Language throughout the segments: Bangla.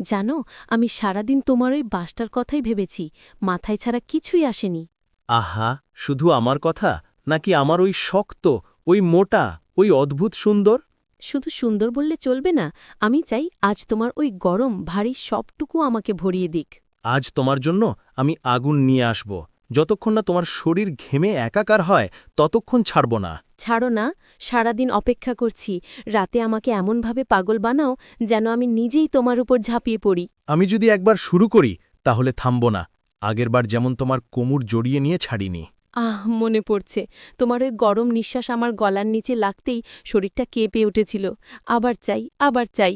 জানো আমি সারাদিন তোমার ওই বাসটার কথাই ভেবেছি মাথায় ছাড়া কিছুই আসেনি। আহা শুধু আমার কথা? নাকি আমার ওই শক্ত ওই মোটা ওই অদ্ভুত সুন্দর? শুধু সুন্দর বললে চলবে না আমি চাই আজ তোমার ওই গরম ভারী সবটুকু আমাকে ভরিয়ে দিক। আজ তোমার জন্য আমি আগুন নিয়ে আসব। যতক্ষণ না তোমার শরীর ঘেমে একাকার হয় ততক্ষণ ছাড়ব না। ছাড়ো না সারাদিন অপেক্ষা করছি। রাতে আমাকে এমনভাবে পাগল বানাও যেন আমি নিজেই তোমার উপর ঝাঁপিয়ে পড়ি। আমি যদি একবার শুরু করি তাহলে থামব না। আগেরবার যেমন তোমার কোমর জড়িয়ে নিয়ে ছাড়িনি। আহ মনে পড়ছে। তোমার ওই গরম নিঃশ্বাস আমার গলার নিচে লাগতেই শরীরটা কেঁপে উঠেছিল। আবার চাই আবার চাই।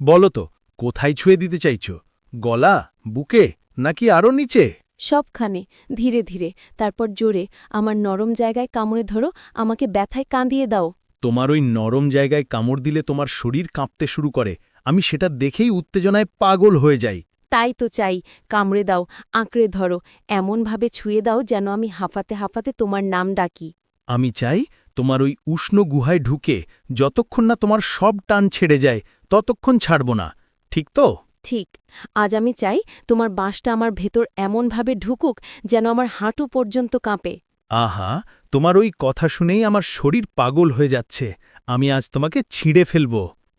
বলো তো কোথায় ছুঁয়ে দিতে চাইছ? গলা বুকে নাকি আরও নিচে? সবখানে ধীরে ধীরে। তারপর জোরে আমার নরম জায়গায় কামড়ে ধরো আমাকে ব্যথায় কাঁদিয়ে দাও। তোমার ওই নরম জায়গায় কামড় দিলে তোমার শরীর কাঁপতে শুরু করে। আমি সেটা দেখেই উত্তেজনায় পাগল হয়ে যাই। তাই তো চাই কামড়ে দাও আঁকড়ে ধরো এমনভাবে ছুঁয়ে দাও যেন আমি হাঁফাতে হাঁফাতে তোমার নাম ডাকি। আমি চাই তোমার ওই উষ্ণ গুহায় ঢুকে যতক্ষণ না তোমার সব টান ছেড়ে যায় ততক্ষণ ছাড়ব না। ঠিক তো? ঠিক আজ আমি চাই তোমার বাঁশটা আমার ভেতর এমনভাবে ঢুকুক যেন আমার হাঁটু পর্যন্ত কাঁপে। আহা তোমার ওই কথা শুনেই আমার শরীর পাগল হয়ে যাচ্ছে। আমি আজ তোমাকে ছিঁড়ে ফেলব।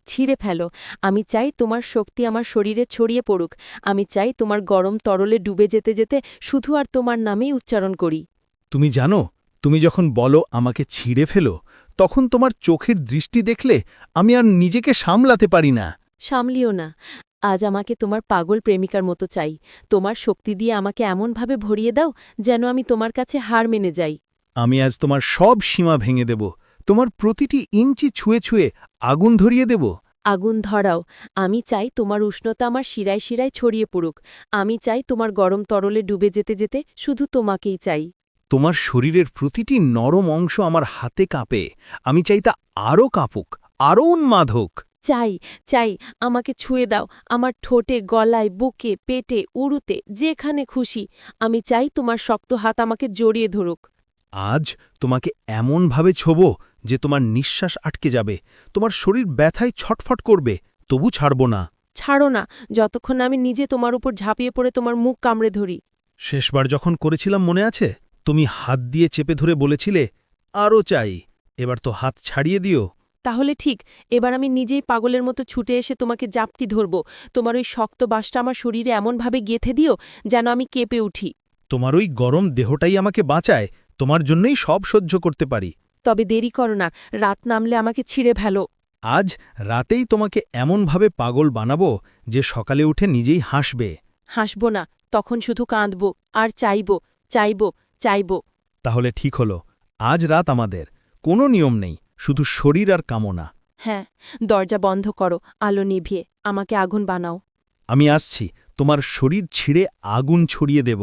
ছিঁড়ে ফেলো। আমি চাই তোমার শক্তি আমার শরীরে ছড়িয়ে পড়ুক। আমি চাই তোমার গরম তরলে ডুবে যেতে যেতে শুধু আর তোমার নামেই উচ্চারণ করি। তুমি জানো তুমি যখন বলো আমাকে ছিঁড়ে ফেলো তখন তোমার চোখের দৃষ্টি দেখলে আমি আর নিজেকে সামলাতে পারি না। সামলিও না। আজ আমাকে তোমার পাগল প্রেমিকার মতো চাই। তোমার শক্তি দিয়ে আমাকে এমনভাবে ভরিয়ে দাও যেন আমি তোমার কাছে হার মেনে যাই। আমি আজ তোমার সব সীমা ভেঙে দেব। তোমার প্রতিটি ইঞ্চি ছুঁয়ে ছুঁয়ে আগুন ধরিয়ে দেব। আগুন ধরাও। আমি চাই তোমার উষ্ণতা আমার শিরায় শিরায় ছড়িয়ে পড়ুক। আমি চাই তোমার গরম তরলে ডুবে যেতে যেতে শুধু তোমাকেই চাই। তোমার শরীরের প্রতিটি নরম অংশ আমার হাতে কাঁপে। আমি চাই তা আরও কাঁপুক আরও উন্মাদ হোক। চাই চাই আমাকে ছুঁয়ে দাও। আমার ঠোঁটে গলায় বুকে পেটে উড়ুতে যেখানে খুশি। আমি চাই তোমার শক্ত হাত আমাকে জড়িয়ে ধরুক। আজ তোমাকে এমনভাবে ছোব যে তোমার নিঃশ্বাস আটকে যাবে। তোমার শরীর ব্যথায় ছটফট করবে। তবু ছাড়ব না। ছাড়ো না। যতক্ষণ আমি নিজে তোমার উপর ঝাঁপিয়ে পড়ে তোমার মুখ কামড়ে ধরি। শেষবার যখন করেছিলাম মনে আছে? তুমি হাত দিয়ে চেপে ধরে বলেছিলে আরও চাই। এবার তো হাত ছাড়িয়ে দিও। তাহলে ঠিক এবার আমি নিজেই পাগলের মতো ছুটে এসে তোমাকে জাপটি ধরব। তোমার ওই শক্ত বাসটা আমার শরীরে এমনভাবে গেথে দিও যেন আমি কেঁপে উঠি। তোমার ওই গরম দেহটাই আমাকে বাঁচায় তোমার জন্যই সব সহ্য করতে পারি। তবে দেরি করো না রাত নামলে আমাকে ছিঁড়ে ফেলো। আজ রাতেই তোমাকে এমনভাবে পাগল বানাবো যে সকালে উঠে নিজেই হাসবে। হাসব না তখন শুধু কাঁদব আর চাইব চাইব চাইব। তাহলে ঠিক হলো আজ রাত আমাদের কোনো নিয়ম নেই। শুধু শরীর আর কামনা। হ্যাঁ দরজা বন্ধ করো আলো নিভিয়ে আমাকে আগুন বানাও। আমি আসছি তোমার শরীর ছিঁড়ে আগুন ছড়িয়ে দেব।